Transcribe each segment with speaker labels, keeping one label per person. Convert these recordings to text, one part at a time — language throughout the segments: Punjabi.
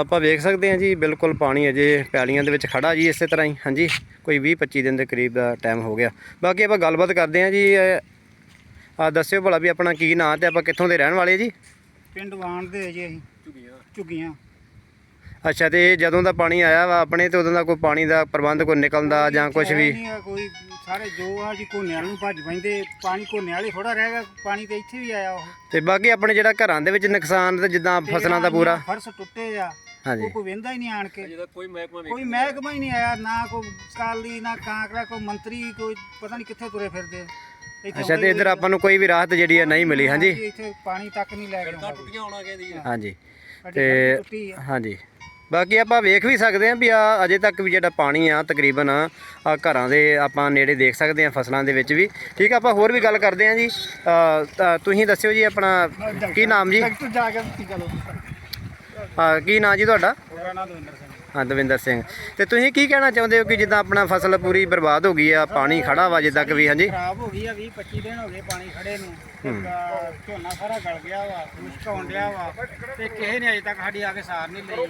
Speaker 1: ਆਪਾਂ ਵੇਖ ਸਕਦੇ ਹਾਂ ਜੀ, ਬਿਲਕੁਲ ਪਾਣੀ ਅਜੇ ਪੈਲੀਆਂ ਦੇ ਵਿੱਚ ਖੜਾ ਜੀ ਇਸੇ ਤਰ੍ਹਾਂ ਹੀ, ਹਾਂਜੀ। ਕੋਈ 20 25 ਦਿਨ ਦੇ ਕਰੀਬ ਦਾ ਟਾਈਮ ਹੋ ਗਿਆ। ਬਾਕੀ ਆਪਾਂ ਗੱਲਬਾਤ ਕਰਦੇ ਹਾਂ ਜੀ ਆ ਦੱਸਿਓ ਭਲਾ ਵੀ ਆਪਣਾ ਕੀ ਨਾਂ ਤੇ ਆਪਾਂ ਕਿੱਥੋਂ ਦੇ ਰਹਿਣ ਵਾਲੇ ਜੀ?
Speaker 2: ਪਿੰਡ ਵਾਣ ਦੇ ਜੀ ਅਸੀਂ। ਝੁੱਗੀਆਂ।
Speaker 1: ਅੱਛਾ ਤੇ ਜਦੋਂ ਦਾ ਪਾਣੀ ਆਇਆ ਵਾ ਆਪਣੇ ਤੇ ਉਦੋਂ ਦਾ ਕੋਈ ਪਾਣੀ ਦਾ ਪ੍ਰਬੰਧ ਕੋਈ ਨਿਕਲਣ ਦਾ ਜਾਂ ਕੁਝ ਵੀ?
Speaker 2: ਨਹੀਂ ਆ ਕੋਈ ਸਾਰੇ ਜੋ ਆ ਜੀ ਕੋਨੇ ਵਾਲ ਨੂੰ ਭੱਜ ਪੈਂਦੇ ਪਾਣੀ ਕੋਨੇ ਵਾਲੇ ਥੋੜਾ ਰਹਿ ਗਿਆ ਪਾਣੀ ਤੇ ਇੱਥੇ ਵੀ ਆਇਆ ਉਹ।
Speaker 1: ਤੇ ਬਾਕੀ ਆਪਣੇ ਜਿਹੜਾ ਘਰਾਂ ਦੇ ਵਿੱਚ ਨੁਕਸਾਨ ਤੇ ਜਿੱਦਾਂ ਫਸਲਾਂ ਦਾ ਪੂਰਾ?
Speaker 2: ਫਰਸ਼ ਟੁੱਟੇ ਆ
Speaker 1: ਹਾਂਜੀ।
Speaker 2: ਕੋਈ ਵੇਂਦਾ ਹੀ ਨਹੀਂ ਆਣ ਕੇ।
Speaker 3: ਕੋਈ ਮਹਿਕਮਾ
Speaker 2: ਕੋਈ ਮਹਿਕਮਾ ਹੀ ਨਹੀਂ ਆਇਆ ਨਾ ਕੋਈ ਕਾਲੀ ਨਾ ਕਾਂਕਰਾ ਕੋਈ ਮੰਤਰੀ ਕੋਈ ਪਤਾ ਨਹੀਂ ਕਿੱਥੇ ਤੁਰੇ ਫਿਰਦੇ
Speaker 1: ਅੱਛਾ ਤੇ ਇਧਰ ਆਪਾਂ ਨੂੰ ਕੋਈ ਵੀ ਰਾਹਤ ਜਿਹੜੀ ਹੈ ਨਹੀਂ ਮਿਲੀ ਹਾਂਜੀ?
Speaker 2: ਇੱਥੇ ਪਾਣੀ ਤੱਕ ਨਹੀਂ ਲੈ ਕੇ
Speaker 1: ਹਾਂਜੀ। ਤੇ ਹਾਂਜੀ। ਬਾਕੀ ਆਪਾਂ ਵੇਖ ਵੀ ਸਕਦੇ ਹਾਂ ਵੀ ਆ ਅਜੇ ਤੱਕ ਵੀ ਜਿਹੜਾ ਪਾਣੀ ਆ ਤਕਰੀਬਨ ਆ ਘਰਾਂ ਦੇ ਆਪਾਂ ਨੇੜੇ ਦੇਖ ਸਕਦੇ ਹਾਂ ਫਸਲਾਂ ਦੇ ਵਿੱਚ ਵੀ। ਠੀਕ ਆ ਆਪਾਂ ਹੋਰ ਵੀ ਗੱਲ ਕਰਦੇ ਹਾਂ ਜੀ। ਤੁਸੀਂ ਦੱਸਿਓ ਜੀ ਆਪਣਾ ਕੀ ਨਾਮ ਜੀ?
Speaker 2: ਜਾ ਕੇ
Speaker 1: ਨਾਮ ਜੀ ਤੁਹਾਡਾ? ਹਾਂ ਦਵਿੰਦਰ ਸਿੰਘ। ਤੇ ਤੁਸੀਂ ਕੀ ਕਹਿਣਾ ਚਾਹੁੰਦੇ ਹੋ ਕਿ ਜਿੱਦਾਂ ਆਪਣਾ ਫਸਲ ਪੂਰੀ ਬਰਬਾਦ ਹੋ ਗਈ ਆ ਪਾਣੀ ਖੜਾ ਵਾ ਜਿੱਦਾਂ ਕਿ ਵੀ ਹਾਂਜੀ?
Speaker 2: ਖਰਾਬ ਹੋ ਗਈ ਆ 20 25 ਦਿਨ ਹੋ ਗਏ ਪਾਣੀ ਖੜੇ ਨੂੰ। ਝੋਨਾ ਸਾਰਾ ਗਲ ਗਿਆ ਵਾ ਮੁਸ਼ਕ ਡਿਆ ਵਾ। ਤੇ ਕਿਸੇ ਨੇ ਅਜੇ ਤੱਕ ਸਾਡੀ ਆ ਕੇ ਸਾਰ ਨਹੀਂ ਲਈ।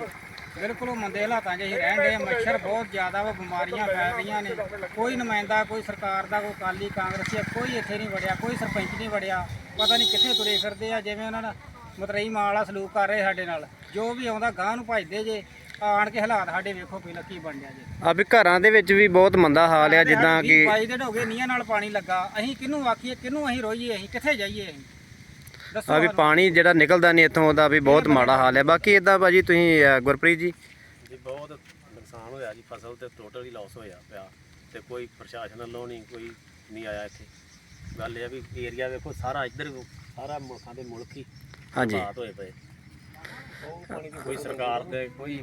Speaker 2: ਬਿਲਕੁਲ ਉਹ ਮੰਦੇ ਹਾਲਾਤਾਂ 'ਚ ਅਸੀਂ ਰਹਿਣ ਦੇ ਮੱਛਰ ਬਹੁਤ ਜ਼ਿਆਦਾ ਵਾ ਬਿਮਾਰੀਆਂ ਫੈਲ ਰਹੀਆਂ ਨੇ। ਕੋਈ ਨੁਮਾਇੰਦਾ ਕੋਈ ਸਰਕਾਰ ਦਾ ਕੋਈ ਕਾਲੀ ਕਾਂਗਰਸੀ ਕੋਈ ਇੱਥੇ ਨਹੀਂ ਵੜਿਆ ਕੋਈ ਸਰਪੰਚ ਨਹੀਂ ਵੜਿਆ। ਪਤਾ ਨਹੀਂ ਕਿੱਥੇ ਤੁਰੇ ਫਿਰਦੇ ਆ ਜਿਵੇਂ ਉਹਨਾਂ ਨਾਲ ਮਤਰਈ ਮਾਂ ਵਾਲਾ ਸਲੂਕ ਕਰ ਰਹੇ ਸਾਡੇ ਨਾਲ। ਜੋ ਵੀ ਆਉਂਦਾ ਗਾਂ ਨੂੰ ਭਜਦੇ ਜੇ ਆਣ ਕੇ ਹਾਲਾਤ ਸਾਡੇ ਵੇਖੋ ਪਹਿਲਾਂ ਕੀ ਬਣ ਗਿਆ ਜੇ।
Speaker 1: ਆ ਵੀ ਘਰਾਂ ਦੇ ਵਿੱਚ ਵੀ ਬਹੁਤ ਮੰਦਾ ਹਾਲ ਆ ਜਿੱਦਾਂ ਕਿ
Speaker 2: ਬਾਈ ਦੇ ਢੋਗੇ ਨੀਆਂ ਨਾਲ ਪਾਣੀ ਲੱਗਾ। ਅਸੀਂ ਕਿਹਨੂੰ ਆਖੀਏ ਕਿਹਨੂੰ ਅਸੀਂ ਰੋਈਏ ਅਸੀਂ ਕਿੱਥੇ ਜਾਈਏ ਅਸੀਂ?
Speaker 1: ਆ ਵੀ ਪਾਣੀ ਜਿਹੜਾ ਨਿਕਲਦਾ ਨਹੀਂ ਇੱਥੋਂ ਉਹਦਾ ਵੀ ਬਹੁਤ ਮਾੜਾ ਹਾਲ ਹੈ। ਬਾਕੀ ਇਦਾਂ ਭਾਜੀ ਤੁਸੀਂ ਅ, ਗੁਰਪ੍ਰੀਤ ਜੀ।
Speaker 3: ਜੀ ਬਹੁਤ ਨੁਕਸਾਨ ਹੋਇਆ ਜੀ ਫਸਲ ਤੇ ਟੋਟਲੀ ਲਾਸ ਹੋਇਆ ਪਿਆ। ਤੇ ਕੋਈ ਪ੍ਰਸ਼ਾਸਨ ਵੱਲੋਂ ਨਹੀਂ ਕੋਈ ਨਹੀਂ ਆਇਆ ਇੱਥੇ। ਗੱਲ ਇਹ ਆ ਵੀ ਏਰੀਆ ਵੇਖੋ ਸਾਰਾ ਇੱਧਰ ਸਾਰਾ ਮੁਲਕਾਂ ਦੇ ਮੁਲਕ ਹੀ
Speaker 1: ਹਾਂਜੀ।
Speaker 3: ਬਾਤ ਹੋਏ ਪਏ। ਕੋਈ ਸਰਕਾਰ ਦੇ ਕੋਈ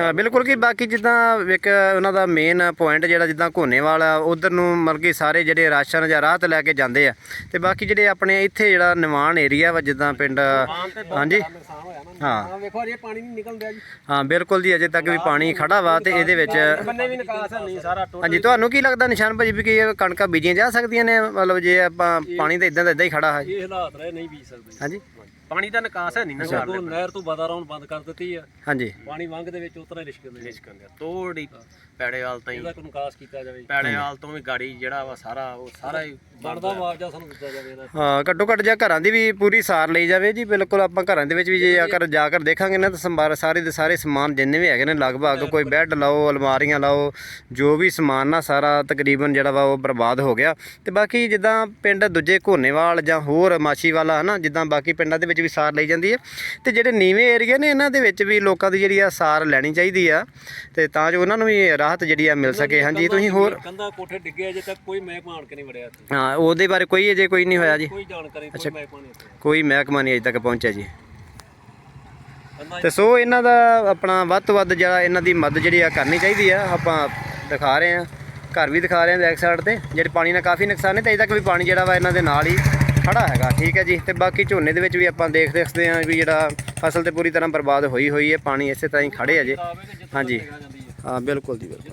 Speaker 1: ਅ, ਬਿਲਕੁਲ ਕਿ ਬਾਕੀ ਜਿੱਦਾਂ ਇੱਕ ਉਹਨਾਂ ਦਾ ਮੇਨ ਪੁਆਇੰਟ ਜਿਹੜਾ ਜਿੱਦਾਂ ਘੋਨੇਵਾਲ ਆ ਉਧਰ ਨੂੰ ਮਤਲਬ ਕਿ ਸਾਰੇ ਜਿਹੜੇ ਰਾਸ਼ਨ ਜਾਂ ਰਾਹਤ ਲੈ ਕੇ ਜਾਂਦੇ ਆ। ਤੇ ਬਾਕੀ ਜਿਹੜੇ ਆਪਣੇ ਇੱਥੇ ਜਿਹੜਾ ਨਿਵਾਨ ਏਰੀਆ ਵਾ ਜਿੱਦਾਂ ਪਿੰਡ ਹਾਂਜੀ?
Speaker 3: ਨੁਕਸਾਨ ਹੋਇਆ ਨਾ
Speaker 1: ਹਾਂ।
Speaker 3: ਹਾਂ ਵੇਖੋ ਅਜੇ ਪਾਣੀ ਨਹੀਂ ਨਿਕਲ ਰਿਹਾ ਜੀ।
Speaker 1: ਹਾਂ ਬਿਲਕੁਲ ਜੀ ਅਜੇ ਤੱਕ ਵੀ ਪਾਣੀ ਖੜਾ ਵਾ ਤੇ ਇਹਦੇ ਵਿੱਚ
Speaker 3: ਬੰਨੇ ਵੀ ਨਿਕਾਸ ਨਹੀਂ ਸਾਰਾ ਟੋਟਲ
Speaker 1: ਹਾਂਜੀ ਤੁਹਾਨੂੰ ਕੀ ਲੱਗਦਾ ਨਿਸ਼ਾਨ ਭਾਜੀ ਵੀ ਕਿ ਇਹ ਕਣਕਾਂ ਬੀਜੀਆਂ ਜਾ ਸਕਦੀਆਂ ਨੇ? ਮਤਲਬ ਜੇ ਆਪਾਂ ਪਾਣੀ ਤਾਂ ਇਦਾਂ ਦਾ ਇਦਾਂ ਹੀ ਖੜਾ ਹੈ।
Speaker 3: ਇਹ ਹਾਲਾਤ ਰਹੇ ਨਹੀਂ ਬੀਜ ਸਕਦੇ।
Speaker 1: ਹਾਂਜੀ?
Speaker 3: ਪਾਣੀ ਦਾ ਨਿਕਾਸ ਹੈ ਨਹੀਂ ਨਾ ਉਹ ਨਹਿਰ ਤੋਂ ਬਾਦਾ ਰੌਣ ਬੰਦ ਕਰ ਦਿੱਤੀ ਆ।
Speaker 1: ਹਾਂਜੀ।
Speaker 3: ਪਾਣੀ ਵੰਗ ਦੇ ਵਿੱਚ ਉਤਰਾ ਲਿਸ਼ਕਦੇ ਲਿਸ਼ਕਣ ਦਿਆ ਤੋੜੀ ਪੈੜੇਵਾਲ ਤਾਈਂ
Speaker 4: ਇਹਦਾ ਕੋਈ ਨਿਕਾਸ ਕੀਤਾ ਜਾਵੇ।
Speaker 3: ਪੈੜੇਵਾਲ ਤੋਂ ਵੀ ਗਾੜੀ ਜਿਹੜਾ ਵਾ ਸਾਰਾ ਉਹ ਸਾਰਾ ਹੀ
Speaker 4: ਬਣਦਾ। ਮੁਆਵਜ਼ਾ ਸਾਨੂੰ ਦਿੱਤਾ ਜਾਵੇ ਇਹਦਾ।
Speaker 1: ਹਾਂ ਘੱਟੋ ਘੱਟ ਜਾਂ ਘਰਾਂ ਦੀ ਵੀ ਪੂਰੀ ਸਾਰ ਲਈ ਜਾਵੇ ਜੀ ਬਿਲਕੁਲ ਆਪਾਂ ਘਰਾਂ ਦੇ ਵਿੱਚ ਵੀ ਜੇ ਆਕਰ ਜਾ ਕਰ ਦੇਖਾਂਗੇ ਨਾ ਤਾਂ ਸੰਭਾਰ ਸਾਰੇ ਦੇ ਸਾਰੇ ਸਮਾਨ ਜਿੰਨੇ ਵੀ ਹੈਗੇ ਨੇ ਲਗਭਗ ਕੋਈ ਬੈੱਡ ਲਾਓ ਅਲਮਾਰੀਆਂ ਲਾਓ ਜੋ ਵੀ ਸਮਾਨ ਨਾ ਸਾਰਾ ਤਕਰੀਬਨ ਜਿਹੜਾ ਵਾ ਉਹ ਬਰਬਾਦ ਹੋ ਗਿਆ। ਤੇ ਬਾਕੀ ਜਿੱਦਾਂ ਪਿੰਡ ਦੂਜੇ ਘੋਨੇਵਾਲ ਜਾਂ ਹੋਰ ਮਾਛੀ ਵਾਲਾ ਹਨਾ ਜਿੱਦਾਂ ਬਾਕੀ ਪਿੰਡਾਂ ਦੇ ਵਿੱਚ ਵੀ ਸਾਰ ਲਈ ਜਾਂਦੀ ਹੈ। ਤੇ ਜਿਹੜੇ ਨੀਵੇਂ ਏਰੀਆ ਨੇ ਇਹਨਾਂ ਦੇ ਵਿੱਚ ਵੀ ਲੋਕਾਂ ਦੀ ਜਿਹੜੀ ਆ ਸਾਰ ਲੈਣੀ ਚਾਹੀਦੀ ਆ। ਤੇ ਤਾਂ ਜੋ ਉਹਨਾਂ ਨੂੰ ਵੀ ਰਾਹਤ ਜਿਹੜੀ ਆ ਮਿਲ ਸਕੇ। ਹਾਂਜੀ ਤੁਸੀਂ ਹੋਰ?
Speaker 4: ਕੰਧਾ ਕੋਠੇ ਡਿੱਗੇ ਅਜੇ ਤੱਕ ਕੋਈ ਮਹਿਕਮਾ ਆਣ ਕੇ ਨਹੀਂ ਵੜਿਆ ਇੱਥੇ।
Speaker 1: ਹਾਂ ਉਹਦੇ ਬਾਰੇ ਕੋਈ ਅਜੇ ਕੋਈ ਨਹੀਂ ਹੋਇਆ ਜੀ।
Speaker 4: ਕੋਈ ਜਾਣਕਾਰੀ ਕੋਈ ਮਹਿਕਮਾ ਨਹੀਂ ਇੱਥੇ।
Speaker 1: ਕੋਈ ਮਹਿਕਮਾ ਨਹੀਂ ਅਜੇ ਤੱਕ ਪਹੁੰਚਿਆ ਜੀ। ਤੇ ਸੋ ਇਹਨਾਂ ਦਾ ਆਪਣਾ ਵੱਧ ਤੋਂ ਵੱਧ ਜਿਹੜਾ ਇਹਨਾਂ ਦੀ ਮਦਦ ਜਿਹੜੀ ਆ ਕਰਨੀ ਚਾਹੀਦੀ ਆ। ਆਪਾਂ ਦਿਖਾ ਰਹੇ ਆ। ਘਰ ਵੀ ਦਿਖਾ ਰਹੇ ਆ ਬੈਕ ਸਾਈਡ ਤੇ। ਜਿਹੜੇ ਪਾਣੀ ਨਾਲ ਕਾਫੀ ਨੁਕਸਾਨ ਹੈ ਤੇ ਅਜੇ ਤੱਕ ਵੀ ਪਾਣੀ ਜਿਹੜਾ ਵਾ ਇਹਨਾਂ ਦੇ ਨਾਲ ਹੀ ਖੜਾ ਹੈਗਾ ਠੀਕ ਹੈ ਜੀ। ਤੇ ਬਾਕੀ ਝੋਨੇ ਦੇ ਵਿੱਚ ਵੀ ਆਪਾਂ ਦੇਖ ਦੇਖਦੇ ਆ ਵੀ ਜਿਹੜਾ ਫਸਲ ਤੇ ਪੂਰੀ ਤਰ੍ਹਾਂ ਬਰਬਾਦ ਹੋਈ ਹੋਈ ਹੈ ਪਾਣੀ ਇਸੇ ਤਰ੍ਹਾਂ ਹੀ ਖੜੇ ਆ ਜੇ। ਹਾਂਜੀ।
Speaker 4: ਹੈ।
Speaker 1: ਹਾਂ ਬਿਲਕੁਲ ਜੀ ਬਿਲਕੁਲ।